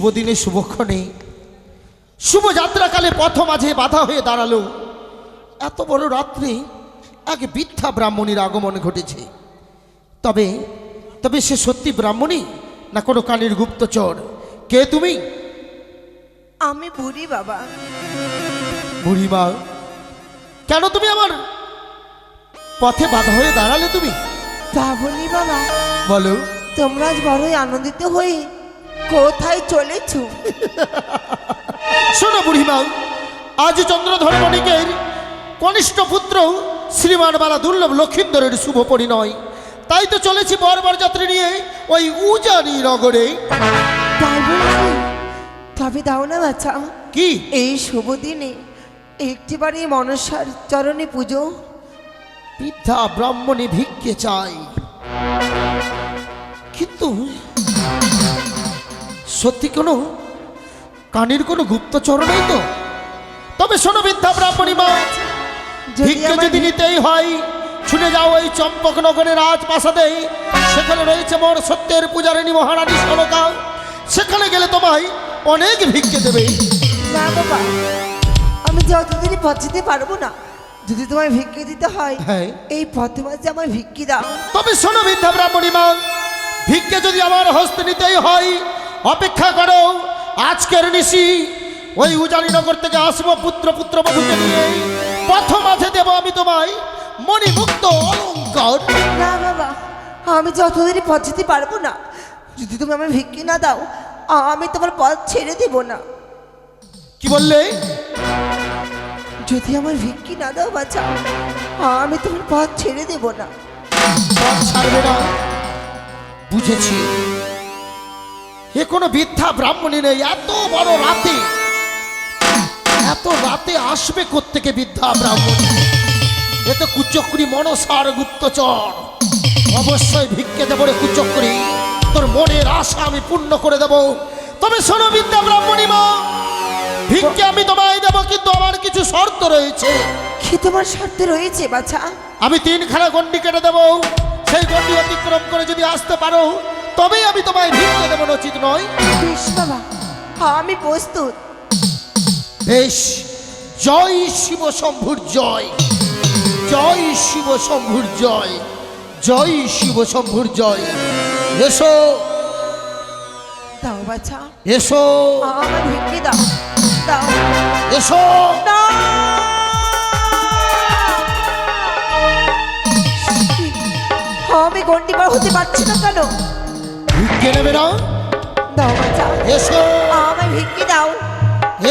এই শুভ দিনে শুভক্ষণে। শুভযাত্রাকালে পথ মাঝে বাধা হয়ে দাঁড়াল। এত বড় রাত্রে এক বৃদ্ধা ব্রাহ্মণীর আগমন ঘটেছে। তবে তবে সে সত্যি ব্রাহ্মণী না কোনো কানির গুপ্তচর? কে তুমি? আমি বুড়ি বাবা। বুড়িমা কেন তুমি আমার পথে বাধা হয়ে দাঁড়ালে তুমি? তা বলি বাবা। বলো। তোমরা আজ বড়ই আনন্দিত হয়ে কোথায় চলেছ? শোনো বুড়িমা আজ চন্দ্রধর বণিকের কনিষ্ঠ পুত্র শ্রীমান বালা দুর্লভ লক্ষিন্দরের শুভ পরিণয়। তাই তো চলেছি বরবার যাত্রী নিয়ে ওই উজানি নগরে। তবে দাও না বাচ্চা কি? এই শুভ দিনে একটিবারই মনসার চরণে পুজো। বৃদ্ধা ব্রাহ্মণী ভিক্ষে চাই। সত্যি কোনো কানির কোনো গুপ্তচর নেই তো? তবে শোনো বৃদ্ধা ব্রাহ্মণী মা ভিক্ষে যদি নিতেই হয় ছুটে যাও ওই চম্পকনগরের রাজপ্রাসাদে। সেখানে রয়েছে মোর সত্যের পূজারিণী মহারানী সনকা সেখানে গেলে তোমায় অনেক ভিক্ষে দেবে। না বাবা আমি যতদিনই পথ যেতে পারব না যদি তোমায় ভিক্ষে দিতে হয় হ্যাঁ। এই পথে মাঝে আমার ভিক্ষি দাও। তবে শোনো বৃদ্ধা ব্রাহ্মণী মা ভিক্ষে যদি আমার হস্তে নিতেই হয় অপেক্ষা করো আজকের নিশি। ওই উজানিনগর থেকে আসব পুত্র পুত্র বধূকে নিয়ে। প্রথম মাঝে দেব আমি তোমায় মণিমুক্ত অলঙ্কার। না বাবা আমি যতদিনই পথ যেতে পারব না যদি তুমি আমার ভিক্ষি না দাও আমি তোমার পথ ছেড়ে দেব না। কি বললে? যদি আমার ভিক্ষি না দাও বাচ্চা আমি তোমার পথ ছেড়ে দেব না। পথ ছাড়বে না। বুঝেছি। এ কোনো বৃদ্ধা ব্রাহ্মণী নেই এত বড় রাতে। এত রাতে আসবে কোত্থেকে বৃদ্ধা ব্রাহ্মণী? এ তো কুচক্রি মনসার গুপ্তচর। অবশ্যই ভিক্ষে দেবো রে কুচক্রি। তোর মনের আশা আমি পূর্ণ করে দেব। তবে শোনো বিদ্যা ব্রাহ্মণী মা ভিক্ষে আমি তোমায় দেবো কিন্তু আমার কিছু শর্ত রয়েছে। কি তোমার স্বার্থে রয়েছে বাছা? আমি তিনখানা গন্ডি কেটে দেবো। সেই গন্ডি অতিক্রম করে যদি আসতে পারো তবেই আমি তোমায় ভিক্ষে দেবো উচিত নয়। বেশ বাবা আমি প্রস্তুত। বেশ জয় শিব শম্ভুর জয়। জয় শিব শম্ভুর জয়। জয় শিব শম্ভুর জয়। এসো। দাও বাচ্চা এসো। আমার ভিক্ষি দাও। দাও। এসো। দাও। আমি গন্ডি পার হতে পারছি না কেন? ভিক্ষে নেবে না দাও বাচ্চা। এসো। আমার ভিক্ষি দাও।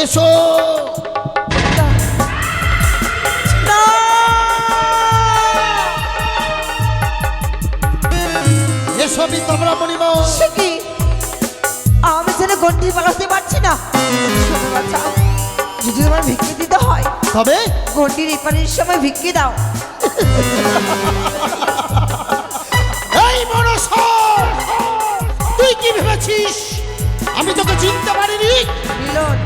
এসো। এসো বিদ্যা ব্রাহ্মণী মা সে কি? আমি যেন গন্ডি পার পারছি না। শোনো বাচ্চা যদি তোমার ভিক্ষি দিতে হয় তবে? গন্ডি রিপারির সময় ভিক্ষি দাও। এই মনসর তুই কি ভেবেছিস? আমি তোকে চিনতে পারিনি। মিলন।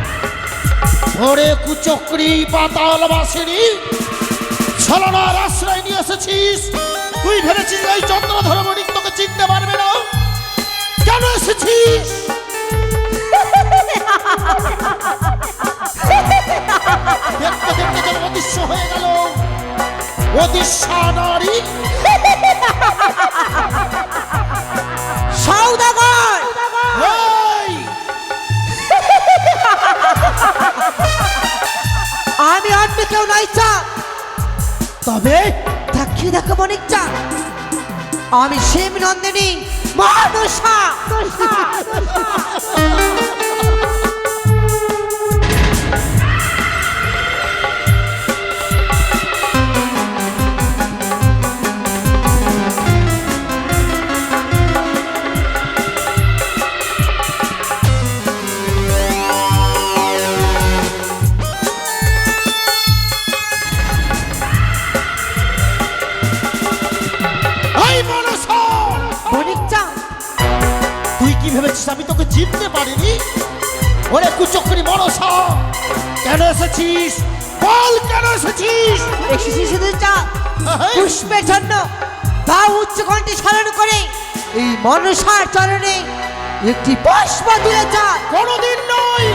ওরে কুচক্রি পাতাল বাসিনী ছলনার আশ্রয় নিয়ে এসেছিস। তুই ভেবেছিস এই চন্দ্রধর বণিক তোকে চিনতে পারবে না? কেন এসেছিস? দেখতে দেখতে যেন অদৃশ্য হয়ে গেল। অদৃশ্যা নারী। সৌদাগর! আমি অন্য কেউ নাই চা। তবে দেখিয়ে দেখো অনেক চা আমি শিব নন্দিনী মহানুষা ওরে কুচক্রি মনসা কেন এসেছিস? বল কেন এসেছিস? এসেছি শুধু চা। পুষ্পের জন্য। বা উচ্চ কণ্ঠে স্মরণ করে। এই মনসার চরণে একটি পুষ্প তুলে চাঁদ কোনোদিন নয়।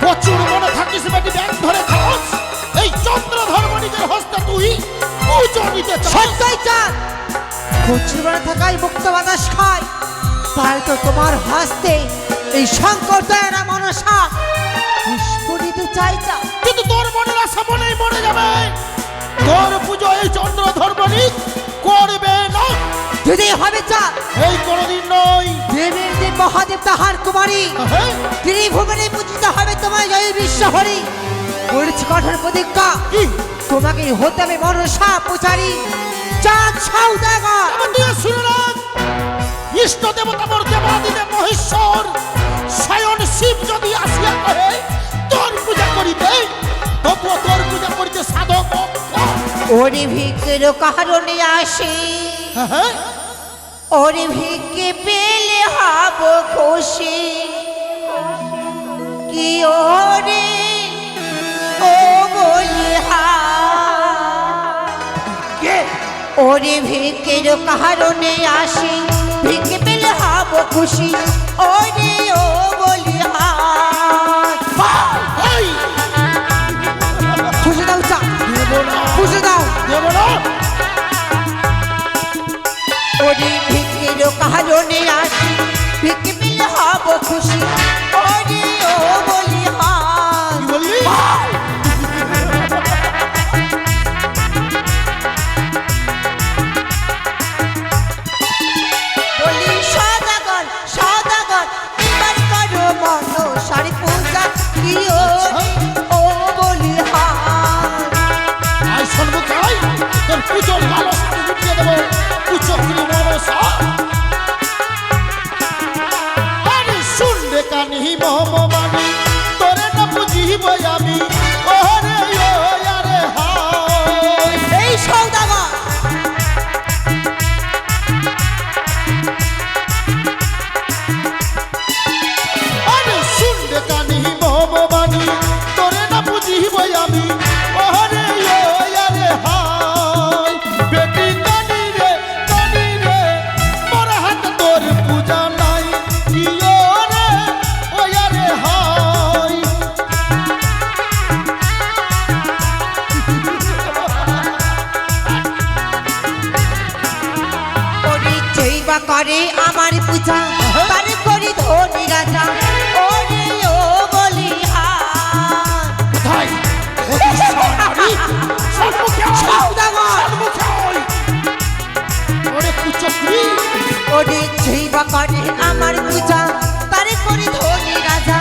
প্রচুর মনে থাকিস বেটি ব্যাগ ধরে খাস। এই চন্দ্র ধর্মনিকের হস্তে তুই পুজো নিতে সত্যই চাঁদ কচুর বেলা থাকায় মুক্ত বাতাস খায়। তাই তো তোমার হাসতে এই শঙ্কর দয়ারা মনসা পুষ্প নিতে চাই চাঁদ কিন্তু তোর মনের আশা মনেই মরে যাবে। তোর পুজো এই চন্দ্র ধর্মনিক করবে না। যদি হবে চাঁদ এই কোনোদিন নয়। দেবের দেব মহাদেব তাহার কুমারী হ্যাঁ? ত্রিভুবনে পূজিত হবে তোমার জয় বিশ্ব হরি করেছি কঠোর প্রতিজ্ঞা। তোমাকে হতে হবে মনসা পূজারী। চাঁদ তুই শুনে রাখ ইষ্ট দেবতা মোর দেবাদিদেব মহেশ্বর। স্বয়ং শিব যদি আসিয়া কহে তোর পূজা করিতে তবুও তোর পূজা করিতে সাধক। ওরে ভিকের কারণে আসে। হ্যাঁ ওরে ভিকে পেলে হব খুশি। কি ওরে? ও বলি হা কে? ওরে ভিকের কারণে আসি। ভিকে পেলে হব খুশি। ওরে ও বলি খুশি দাও চা। খুশি দাও। ওরে কারণে আসি। ভিকে হব খুশি। জৈবা করে আমার পূজা তারে করে ধনী রাজা।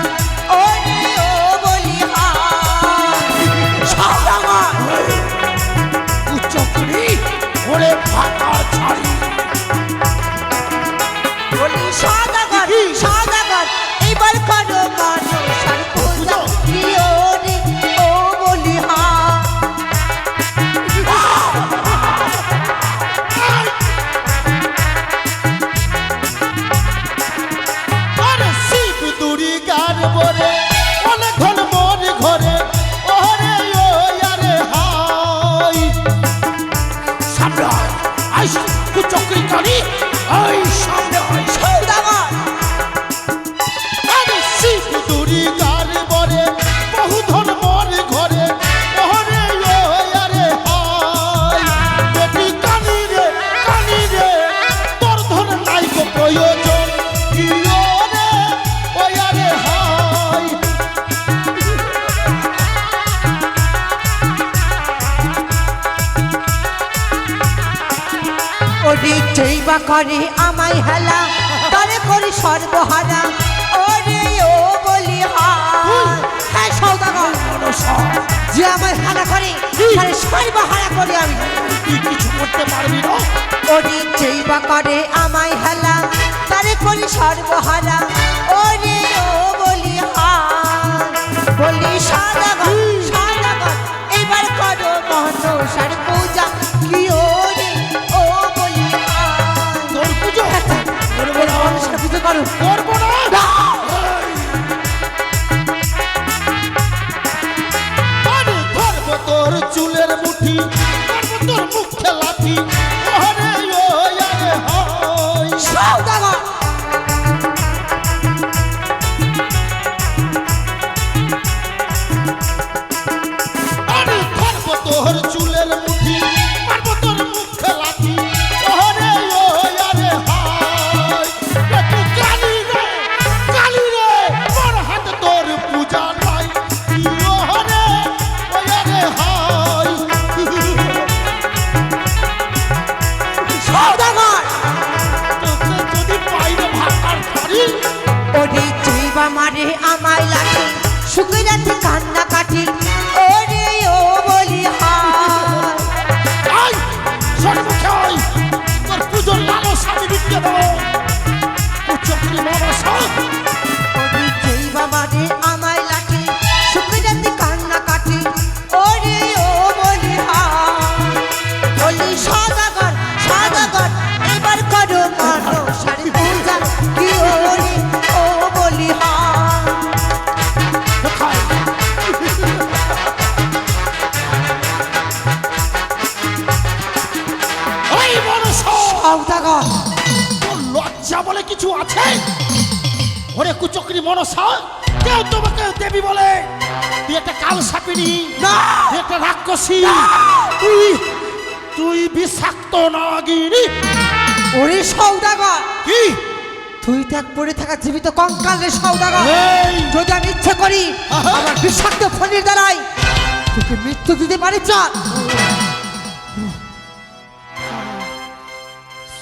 করে আমায় হেলা তারে করি সর্বহারা। ওরে ও বলি হা হ্যাঁ সৌদাগর। যে আমায় হেলা করে তারে সর্বহারা করি আমি। কিছু করতে পারবি না। ওরে যেই বা করে আমায় হেলা তারে করি সর্বহারা। ওরে ও বা মারে আমায় লাঠি সুখে যাতে কান্না কাটি বলে কিছু আছে? ওরে কুচক্রি মনসা কেউ তোমাকে দেবী বলে। তুই একটা কাল সাপিনি না। তুই একটা রাক্ষসী। তুই তুই বিষাক্ত নাগিনী। ওরে সৌদাগর। কি? তুই দেখ পড়ে থাকা জীবিত কঙ্কালের সৌদাগর। যদি আমি ইচ্ছে করি। আমার বিষাক্ত ফণির দ্বারাই তোকে মৃত্যু দিতে পারি চান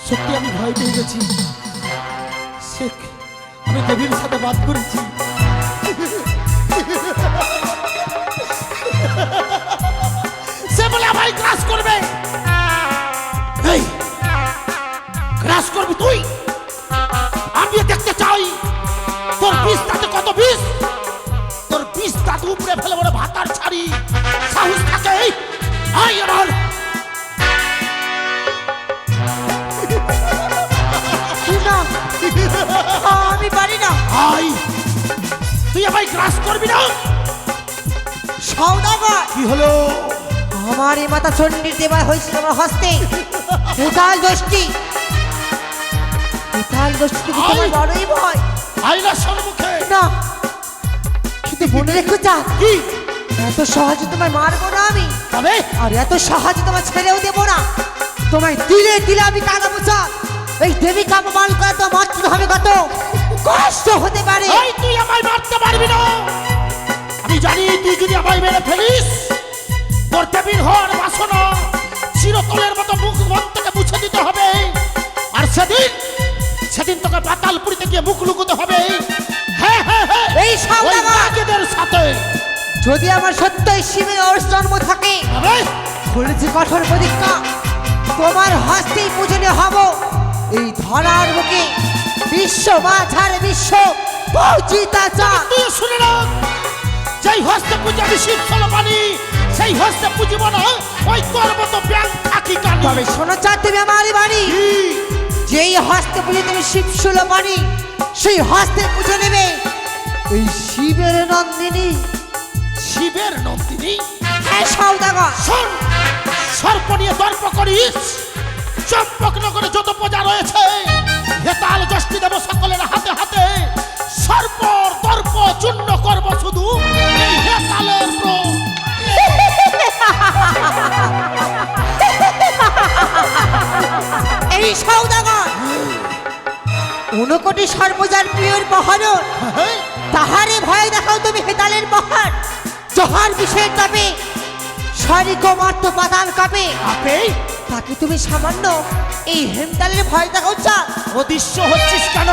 সত্যি আমি ভয় পেয়ে গেছি। শেখ আমি দেবীর সাথে বাদ করেছি। সে বলে আমায় ক্রাশ করবে। ক্রাশ করবি তুই? আমি দেখতে চাই। তোর বিষ তাতে কত বিষ? তোর বিষ তাতে উপরে ফেলে বলে ভাতার ছাড়ি। সাহস থাকে তুই আমায় ক্রাশ করবি না? সৌদাগর কি হলো? আমার এই মাতা চণ্ডীর দেবার হয়েছিল আমার হস্তে। উতাল দোষটি। উতাল দোষটি তোমার বড়ই ভয় আইনা সম্মুখে। না। কিন্তু মনে রেখো চা। কি? এত সহজে তোমায় মারবো না আমি। তবে আর এত সহজে তোমার ছেড়েও দেবো না। তোমায় দিলে দিলে আমি কাঁদাবো চাল এই দেবীকে অপমান করা তো মারতে হবে কত? কষ্ট হতে পারে। এই তুই আমায় মারতে পারবি না। আমি জানি তুই যদি আমায় মেরে ফেলিস তোর দেবীর হওয়ার বাসনা চিরতলের মতো মুখ মন থেকে মুছে দিতে হবে। আর সেদিন সেদিন তোকে পাতালপুরিতে গিয়ে মুখ লুকোতে হবে। হ্যাঁ হ্যাঁ হ্যাঁ এই সাবধান সাথে। যদি আমার সত্যই শিবের ওর থাকে করেছি কঠোর প্রতিজ্ঞা তোমার হস্তেই পূজনে হব এই ধরার বুকে। বিশ্ব মাঝারে বিশ্ব পৌঁছিতা চা তুই শুনে না যেই হস্তে পুজো আমি শিব পানি সেই হস্তে পুজিব না ওই তোর মতো ব্যাং থাকি কানি তবে শোনো চা তুমি আমার বাড়ি যেই হস্তে পুজো তুমি শিব বাণী সেই হস্তে পুজো নেবে এই শিবের নন্দিনী। শিবের নন্দিনী? হ্যাঁ সৌদাগর শোন সর্প নিয়ে দর্প করিস। চম্পকনগরে যত প্রজা রয়েছে হেতাল যষ্টি দেব সকলের হাতে হাতে। সর্প দর্প চূর্ণ করব শুধু। এই হেতালের। এই সৌদাগর ঊনকোটি সর্বজার প্রিয়র মহারণ হ্যাঁ? তাহারে ভয় দেখাও তুমি হেতালের মহান জহার বিষয়ের তবে শরিক মাত্র পাতাল কাপে? তাকে তুমি সামান্য এই হেমতালের ভয় দেখাও চাল অদৃশ্য হচ্ছিস কেন?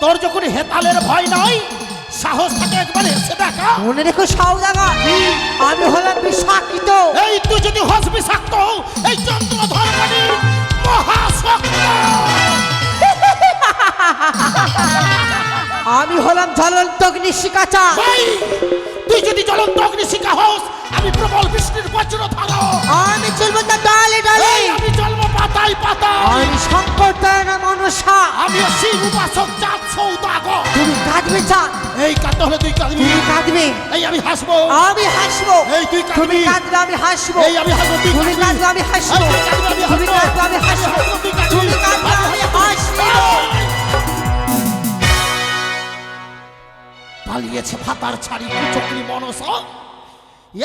তোর যখন হেতালের ভয় নাই সাহস থাকে একবার এসে দেখা। মনে রেখো সৌদাগর আমি হলাম বিষাকিত। এই তুই যদি হস বিষাক্ত এই চন্দ্র ধর্মণী মহাশক্ত। আমি হলাম জ্বলন্ত অগ্নিশিকাচা তুই যদি জ্বলন্ত অগ্নিশিখা হস আমি প্রবল বৃষ্টির বজ্র ধারা আমি চলবো তা ডালে ডালে। আমি জন্ম পাতাই পাতাই আমি শঙ্কর দয়ানা মনসা। আমি শিব উপাসক চাঁদ সৌদাগর তুমি কাঁদবে চাঁদ। এই কাঁদতে হলে তুই কাঁদবি। তুমি কাঁদবে। এই আমি হাসবো। আমি হাসবো। এই তুই তুমি কাঁদবে আমি হাসবো। এই আমি হাসবো তুই তুমি কাঁদবে। আমি হাসবো। তুই কাঁদবি, আমি তুমি কাঁদবে আমি হাসবো। তুমি কাঁদবে আমি হাসবো। পালিয়েছে, ভাতার ছাড়ি, কুচকরি মনস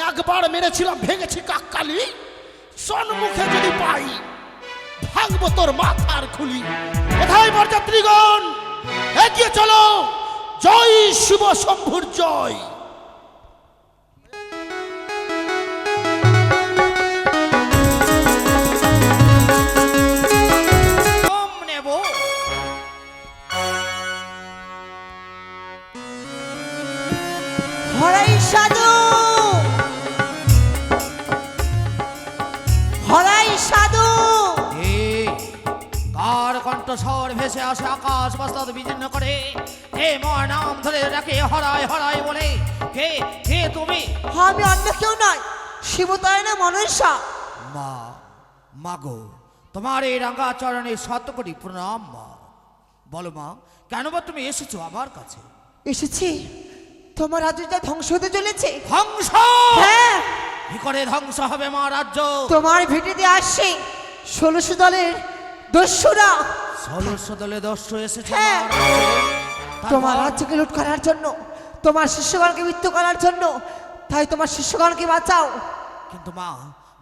একবার মেরেছিলাম ভেঙেছি কাককালি। সন্মুখে যদি পাই, ভাঙবো তোর মাথার খুলি। কোথায় বরযাত্রীগণ? এগিয়ে চলো। জয় শিব শম্ভুর জয়। স্বর ভেসে আসে আকাশ বাস্তাদ বিচ্ছিন্ন করে। হে মার নাম ধরে ডাকে হরায় হরায় বলে কে কে তুমি? আমি অন্য কেউ নয় শিবতায়না মনসা। মা মাগো তোমার এই রাঙ্গা চরণে শত কোটি প্রণাম মা। বলো মা কেন বা তুমি এসেছ আমার কাছে? এসেছি? তোমার রাজ্যটা ধ্বংস হতে চলেছে? ধ্বংস! হ্যাঁ। কি করে ধ্বংস হবে মা রাজ্য তোমার ভিটেতে আসছে ষোলশো দলের দস্যুরা। ষোলশ দলে দস্য এসেছে হ্যাঁ। তোমার রাজ্যকে লুট করার জন্য তোমার শিষ্যগণকে মৃত্যু করার জন্য তাই তোমার শিষ্যগণকে বাঁচাও। কিন্তু মা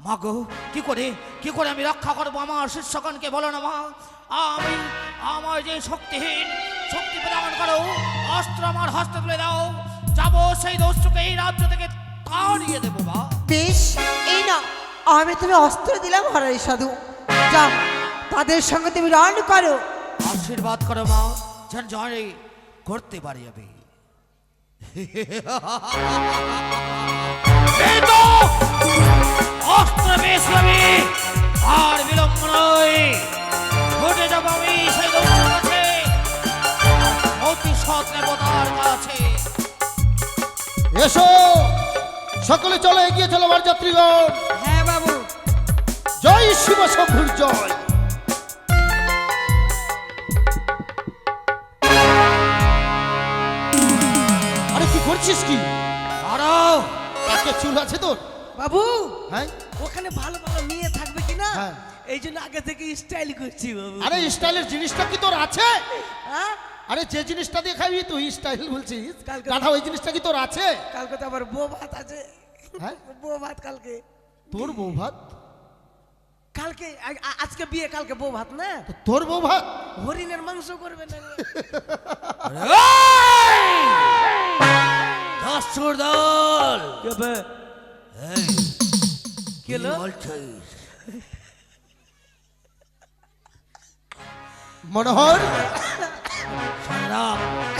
মা গো কি করে কি করে আমি রক্ষা করব আমার শিষ্যগণকে? বলো না মা। আমি আমার যে শক্তিহীন শক্তি প্রদান করো অস্ত্র আমার হস্তে তুলে দাও। যাব সেই দস্যুকে এই রাজ্য থেকে তাড়িয়ে দেবো মা। বেশ এই না আমি তুমি অস্ত্র দিলাম হরাই সাধু। যাও। তাদের সঙ্গে তুমি রণ করো। আশীর্বাদ করো মা যেন জয় করতে পারি আমি। অস্ত্র আর বিলম্ব নয়। ঘটে যাব আমি সেই কাছে। অতি সৎ কাছে। এসো সকলে চলো এগিয়ে চলো আমার যাত্রীগণ। হ্যাঁ বাবু। জয় শিব শম্ভুর জয়। করছিস কি? দাঁড়াও। কাকে চুল আছে তোর। বাবু হ্যাঁ? ওখানে ভালো ভালো মেয়ে থাকবে কি না হ্যাঁ। এই জন্য আগে থেকে স্টাইল করছি বাবু। আরে স্টাইলের জিনিসটা কি তোর আছে? হ্যাঁ? আরে যে জিনিসটা দিয়ে খাবি তুই স্টাইল বলছিস? কালকে- গাধা ওই জিনিসটা কি তোর আছে? কালকে তো আবার বউ ভাত আছে। হ্যাঁ? বউ ভাত কালকে। তোর বউ ভাত? কালকে আজকে বিয়ে কালকে বউ ভাত না? তোর বউ ভাত? হরিণের মাংস করবে না দস্যুর দল এই, কি? বলছিস মনোহর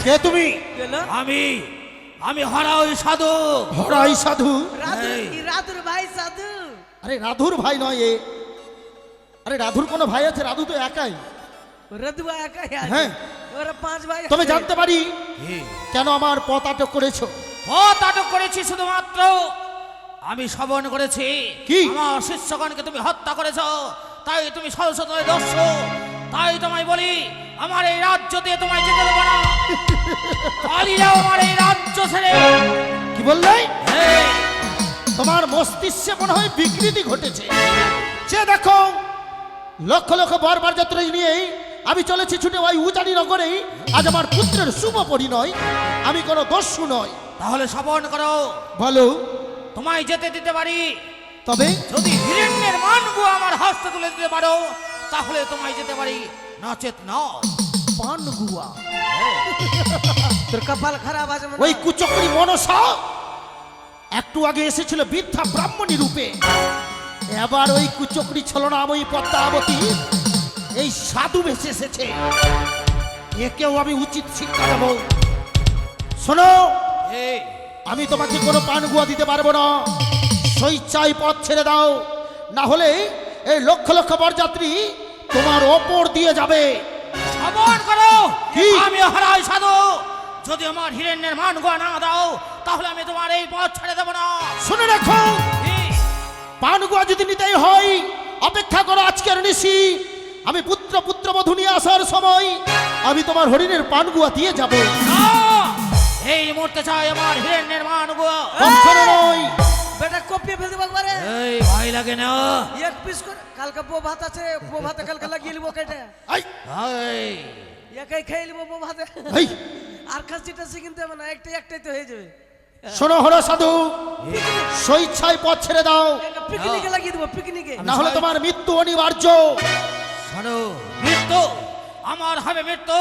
কে তুমি? আমি আমি হরা ওই সাধু হরাই সাধু রাধুর ভাই সাধু আরে রাধুর ভাই নয় এ আরে রাধুর কোনো ভাই আছে রাধু তো একাই রদুয়া একাই হ্যাঁ। ওরা পাঁচ ভাই তবে জানতে পারি কেন আমার পথ আটক করেছ পথ আটক করেছি শুধুমাত্র। আমি শ্রবণ করেছি। কি? আমার শিষ্যগণকে তুমি হত্যা করেছ। তাই তুমি সরস্বতী দস্যু। তাই তোমায় বলি আমার এই রাজ্য দিয়ে তোমায় যেতে দেবো না। পালিয়ে আমার এই রাজ্য ছেড়ে। কি বললে? তোমার মস্তিষ্কে মনে হয় বিকৃতি ঘটেছে। সে দেখো লক্ষ লক্ষ বরবার যাত্রা নিয়েই আমি চলেছি ছুটে ওই উজানি নগরেই। আজ আমার পুত্রের শুভ পরিণয় আমি কোনো দস্যু নয়। তাহলে শ্রবণ করো। বলো। তোমায় যেতে দিতে পারি। তবে? যদি হিরণ্যের মানগু আমার হস্তে তুলে দিতে পারো তাহলে তোমায় যেতে পারি। নচেত নয়। তোর কপাল খারাপ আছে ওই কুচকরি মনসা একটু আগে এসেছিল বৃদ্ধা ব্রাহ্মণী রূপে। এবার ওই কুচকরি ছলনাময়ী পদ্মাবতী এই সাধু বেশে এসেছে। একেও আমি উচিত শিক্ষা দেব। শোনো আমি তোমাকে কোনো পান গুয়া দিতে পারব না। স্বেচ্ছায় পথ ছেড়ে দাও। না হলে এই লক্ষ লক্ষ বরযাত্রী তোমার ওপর দিয়ে যাবে। শ্রবণ করো? আমি হারাই সাধু। যদি আমার হিরণ্যের মান গোয়া না দাও তাহলে আমি তোমার এই পথ ছেড়ে দেবো না। শুনে রাখো। কি? পান গুয়া যদি নিতেই হয় অপেক্ষা করো আজকের নিশি। আমি পুত্র পুত্র বধূ নিয়ে আসার সময় আমি তোমার হরিণের পান গুয়া দিয়ে যাব। না! এই মুহূর্তে চাই আমার হিরণ্যের নির্মাণ নয়। বেটা কপিয়ে ফেলতে পারবে এই ভয় লাগে না। এক পিস করে কালকে বউ ভাত আছে বউ ভাতে কালকে লাগিয়ে নিবো কেটে। এই, এই, একাই খেয়ে নিবো বউ ভাতে। এই, আর খাসি টাসি কিনতে হবে না একটাই একটাই তো হয়ে যাবে। শোনো হলো সাধু স্বেচ্ছায় পথ ছেড়ে দাও। পিকনিকে লাগিয়ে দেবো পিকনিকে না হলে তোমার মৃত্যু অনিবার্য। শোনো মৃত্যু আমার হবে মৃত্যু।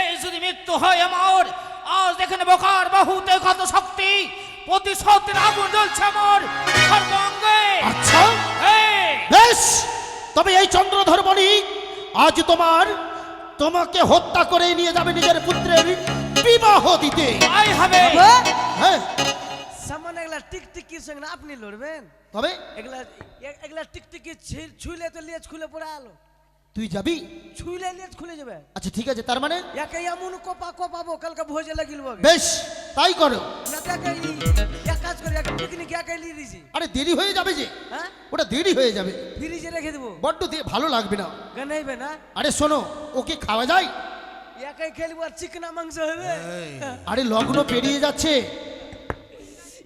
এই যদি মৃত্যু হয় আমার আজ দেখে নেব কার বাহুতে কত শক্তি? প্রতিশোধের আগুন জ্বলছে আমার সর্বাঙ্গে। আচ্ছা। বেশ তবে এই চন্দ্রধর আজ তোমার তোমাকে হত্যা করে নিয়ে যাবে নিজের পুত্রের বিবাহ দিতে। তাই হবে। হ্যাঁ। সামান্য এগুলা টিকটিকির সঙ্গে আপনি লড়বেন? তবে? এগুলা এগুলা টিকটিকি ছুইলে তো লেজ খুলে পড়ে আলো। তুই যাবি? ছুইলে লেট খুলে যাবে। আচ্ছা ঠিক আছে তার মানে? একে এমন কোপা কোপাবো কালকে ভোজে লাগিল বেশ তাই করো। না তাকে এক কাজ করে এক পিকনিক একাই নিয়ে দিছি আরে দেরি হয়ে যাবে যে। হ্যাঁ? ওটা দেরি হয়ে যাবে। ফ্রিজে রেখে দেবো। বড্ড দিয়ে ভালো লাগবে না। গানাইবে না? আরে শোনো ওকে খাওয়া যায়? একাই খেলব আর চিকনা মাংস হবে। আরে লগ্ন পেরিয়ে যাচ্ছে।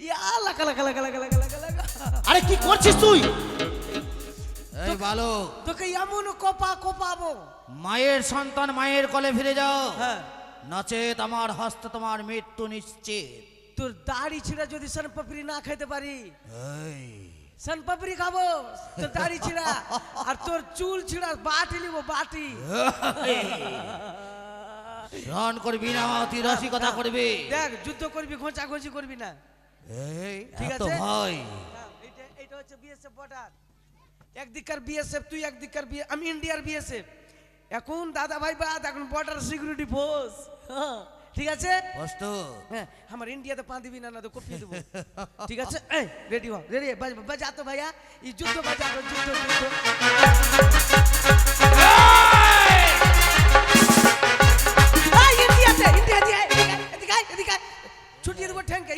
ইয়া লাকা লাকা লাকা। আরে কি করছিস তুই? এই ভালো তোকে এমন কোপা কোপাবো। মায়ের সন্তান মায়ের কোলে ফিরে যাও। হ্যাঁ। নচেত আমার হস্ত তোমার মৃত্যু নিশ্চিত। তোর দাড়ি ছিঁড়া যদি সনপাপড়ি না খেতে পারি সনপাপড়ি খাব। তোর দাড়ি ছিঁড়া। আর তোর চুল ছিঁড়া বাটি নিব বাটি। রন করবি না তুই রসিকতা করবি। দেখ যুদ্ধ করবি ঘোঁচি করবি না। এই ঠিক আছে? ভয়। হ্যাঁ, এইটা এইটা হচ্ছে বিএসএফ বর্ডার। একদিককার বিএসএফ তুই একদিককার বিএ আমি ইন্ডিয়ার বিএসএফ এখন দাদা ভাই বাদ এখন বর্ডার সিকিউরিটি ফোর্স ঠিক আছে? বস্ত হ্যাঁ আমার ইন্ডিয়াতে পা দিবি না না তো কপিয়ে দেবো। ঠিক আছে? এই রেডি হ রেডি বাজা তো ভাইয়া। এই যুদ্ধ বাজা যুদ্ধ যুদ্ধ।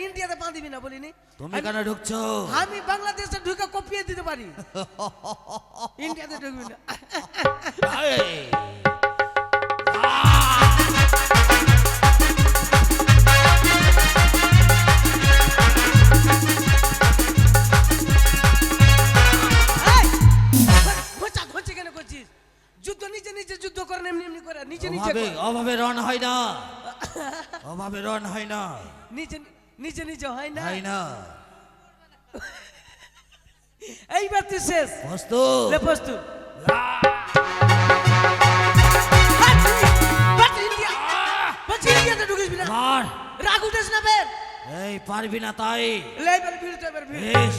ইন্ডিয়াতে পা দিবি না বলিনি? তুমি কেন ঢুকছো? আমি বাংলাদেশে ঢুকে কপিয়ে দিতে পারি। ইন্ডিয়াতে ঢুকবি না। যুদ্ধ নিজে নিজে যুদ্ধ করেন এমনি এমনি করে নিজে নিজে অভাবে রন হয় না। অভাবে রন হয় না। নিজে নিজে নিজে হয় না। হয় না। এইবার তুই শেষ। প্রস্তুত। প্রস্তুত। মার। রাগ উঠেস না বের। এই পারবি না তাই। লে এবার ভিড় ভিড়। বেশ।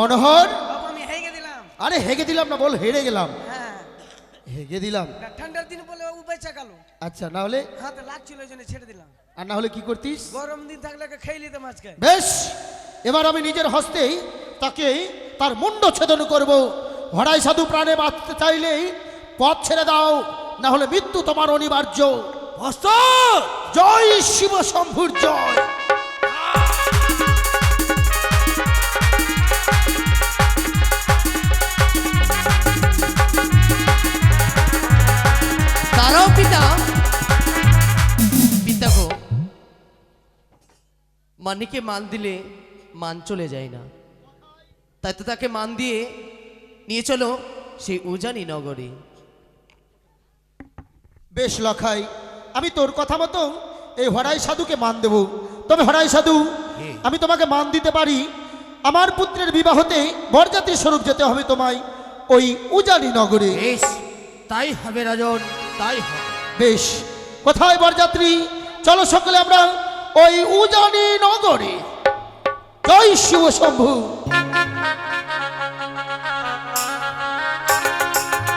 মনোহর? বাবু আমি হেগে দিলাম। আরে হেগে দিলাম না বল হেরে গেলাম। হ্যাঁ। হেগে দিলাম। ঠান্ডার দিন বলে ও বেচা গেল। আচ্ছা না হলে? হাতে লাগছিল ওই জন্য ছেড়ে দিলাম। আর না হলে কি করতিস? গরম দিন থাকলে খেয়ে নিতাম আজকে। বেশ এবার আমি নিজের হস্তেই তাকে তার মুন্ড ছেদন করব। হরাই সাধু প্রাণে বাঁচতে চাইলেই পথ ছেড়ে দাও না হলে মৃত্যু তোমার অনিবার্য। প্রস্তুত জয় শিব শম্ভুর জয়। গো মানিকে মান দিলে মান চলে যায় না। তাই তো তাকে মান দিয়ে নিয়ে চলো সেই উজানি নগরে। বেশ লখাই আমি তোর কথা মতো এই হরাই সাধুকে মান দেব। তবে হরাই সাধু আমি তোমাকে মান দিতে পারি। আমার পুত্রের বিবাহতে বরযাত্রী স্বরূপ যেতে হবে তোমায় ওই উজানি নগরে। তাই হবে রাজন তাই হবে। বেশ। কোথায় বরযাত্রী? চলো সকলে আমরা ওই উজানি নগরে। জয় শিব শম্ভু।